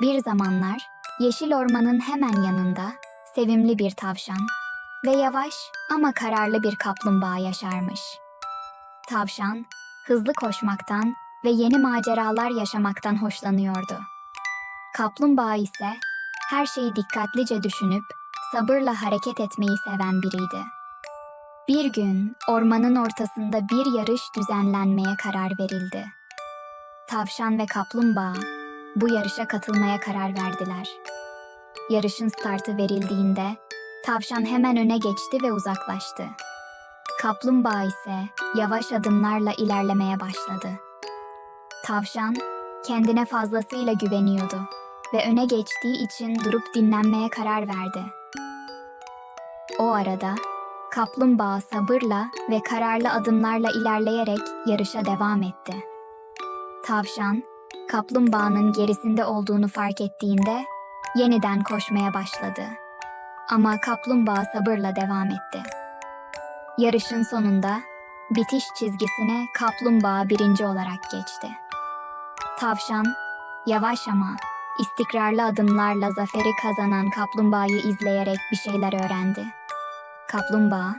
Bir zamanlar yeşil ormanın hemen yanında sevimli bir tavşan ve yavaş ama kararlı bir kaplumbağa yaşarmış. Tavşan hızlı koşmaktan ve yeni maceralar yaşamaktan hoşlanıyordu. Kaplumbağa ise her şeyi dikkatlice düşünüp sabırla hareket etmeyi seven biriydi. Bir gün ormanın ortasında bir yarış düzenlenmeye karar verildi. Tavşan ve kaplumbağa bu yarışa katılmaya karar verdiler. Yarışın startı verildiğinde tavşan hemen öne geçti ve uzaklaştı. Kaplumbağa ise yavaş adımlarla ilerlemeye başladı. Tavşan kendine fazlasıyla güveniyordu ve öne geçtiği için durup dinlenmeye karar verdi. O arada kaplumbağa sabırla ve kararlı adımlarla ilerleyerek yarışa devam etti. Tavşan, kaplumbağanın gerisinde olduğunu fark ettiğinde yeniden koşmaya başladı. Ama kaplumbağa sabırla devam etti. Yarışın sonunda bitiş çizgisine kaplumbağa birinci olarak geçti. Tavşan, yavaş ama istikrarlı adımlarla zaferi kazanan kaplumbağayı izleyerek bir şeyler öğrendi. Kaplumbağa,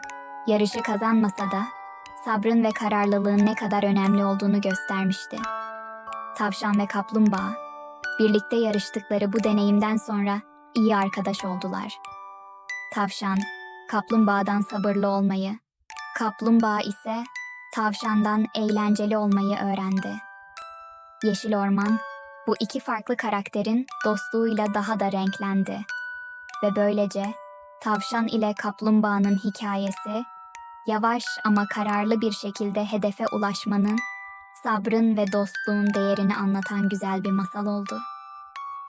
yarışı kazanmasa da sabrın ve kararlılığın ne kadar önemli olduğunu göstermişti. Tavşan ve kaplumbağa, birlikte yarıştıkları bu deneyimden sonra iyi arkadaş oldular. Tavşan, kaplumbağadan sabırlı olmayı, kaplumbağa ise tavşandan eğlenceli olmayı öğrendi. Yeşil Orman, bu iki farklı karakterin dostluğuyla daha da renklendi. Ve böylece tavşan ile kaplumbağanın hikayesi, yavaş ama kararlı bir şekilde hedefe ulaşmanın, sabrın ve dostluğun değerini anlatan güzel bir masal oldu.